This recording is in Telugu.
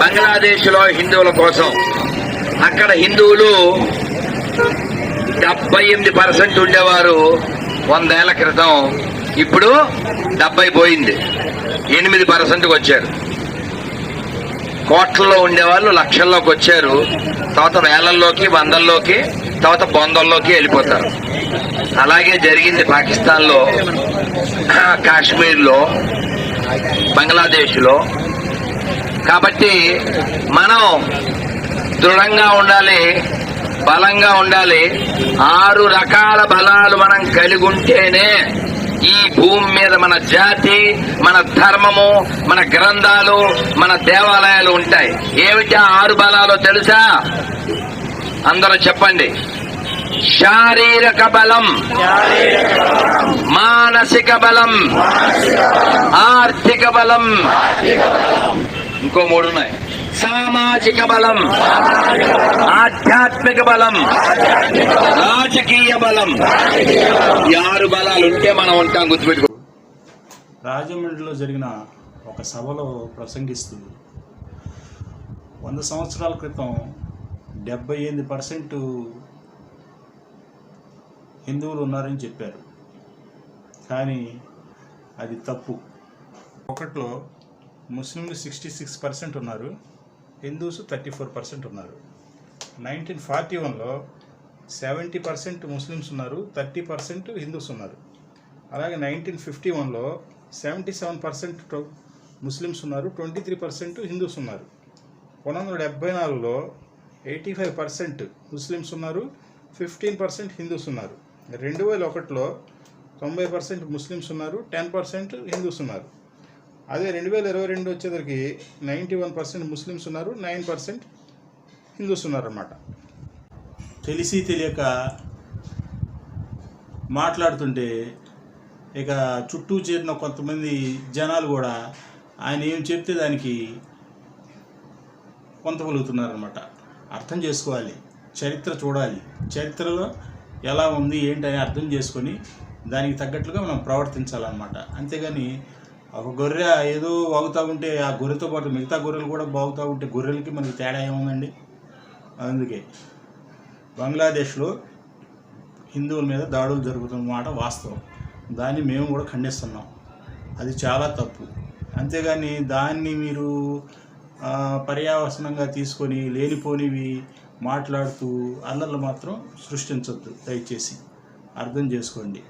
బంగ్లాదేశ్లో హిందువుల కోసం అక్కడ హిందువులు డెబ్బై ఎనిమిది పర్సెంట్ ఉండేవారు వందేళ్ళ క్రితం. ఇప్పుడు డెబ్బై పోయింది. ఎనిమిది పర్సెంట్కి వచ్చారు. కోట్లలో ఉండేవాళ్ళు లక్షల్లోకి వచ్చారు. తర్వాత వేలల్లోకి వందల్లోకి తర్వాత బొందల్లోకి వెళ్ళిపోతారు. అలాగే జరిగింది పాకిస్తాన్లో కాశ్మీర్లో బంగ్లాదేశ్లో. కాబట్టి మనం దృఢంగా ఉండాలి బలంగా ఉండాలి. ఆరు రకాల బలాలు మనం కలిగి ఉంటేనే ఈ భూమి మీద మన జాతి మన ధర్మము మన గ్రంథాలు మన దేవాలయాలు ఉంటాయి. ఏమిటి ఆ ఆరు బలాలు తెలుసా? అందరూ చెప్పండి. శారీరక బలం మానసిక బలం ఆర్థిక బలం ఇంకో మూడు ఉన్నాయి సామాజిక బలం. ఆధ్యాత్మిక బలం. రాజకీయ బలం. ఈ ఆరు బలాలు ఉంటే మనం ఉంటాం గుర్తుపెట్టుకో. రాజమండ్రిలో జరిగిన ఒక సభలో ప్రసంగిస్తూ వంద సంవత్సరాల క్రితం డెబ్బై ఎనిమిది పర్సెంట్ హిందువులు ఉన్నారని చెప్పారు. కానీ అది తప్పు. ఒకట్లో ముస్లింలు సిక్స్టీ సిక్స్ పర్సెంట్ ఉన్నారు హిందూస్ థర్టీ ఫోర్ పర్సెంట్ ఉన్నారు. నైన్టీన్ ఫార్టీ వన్లో సెవెంటీ పర్సెంట్ ముస్లిమ్స్ ఉన్నారు థర్టీ పర్సెంట్ హిందూస్ ఉన్నారు. అలాగే నైన్టీన్ ఫిఫ్టీ వన్లో సెవెంటీ సెవెన్ పర్సెంట్ ముస్లిమ్స్ ఉన్నారు ట్వంటీ త్రీ పర్సెంట్ హిందూస్ ఉన్నారు. పంతొమ్మిది వందల డెబ్బై నాలుగులో ఎయిటీ ఫైవ్ పర్సెంట్ ముస్లిమ్స్ ఉన్నారు ఫిఫ్టీన్ పర్సెంట్ హిందూస్ ఉన్నారు. రెండు వేల ఒకటిలో తొంభై పర్సెంట్ ముస్లిమ్స్ ఉన్నారు టెన్ పర్సెంట్ హిందూస్ ఉన్నారు. అదే రెండు వేల ఇరవై రెండు వచ్చేసరికి నైంటీ వన్ పర్సెంట్ ముస్లిమ్స్ ఉన్నారు నైన్ పర్సెంట్ హిందూస్ ఉన్నారన్నమాట. తెలిసి తెలియక మాట్లాడుతుంటే ఇక చుట్టూ చేరిన కొంతమంది జనాలు కూడా ఆయన ఏం చెప్తే దానికి కొంతగలుగుతున్నారనమాట అర్థం చేసుకోవాలి చరిత్ర చూడాలి. చరిత్రలో ఎలా ఉంది ఏంటని అర్థం చేసుకొని దానికి తగ్గట్లుగా మనం ప్రవర్తించాలన్నమాట. అంతేగాని ఒక గొర్రె ఏదో బాగుతూ ఉంటే ఆ గొర్రెతో పాటు మిగతా గొర్రెలు కూడా బాగుతూ ఉంటే గొర్రెలకి మనకి తేడా ఏముందండి? అందుకే బంగ్లాదేశ్లో హిందువుల మీద దాడులు జరుగుతున్నమాట వాస్తవం. దాన్ని మేము కూడా ఖండిస్తున్నాం. అది చాలా తప్పు. అంతేగాని దాన్ని మీరు పర్యావసనంగా తీసుకొని లేనిపోనివి మాట్లాడుతూ అల్లర్లు మాత్రం సృష్టించవద్దు దయచేసి అర్థం చేసుకోండి.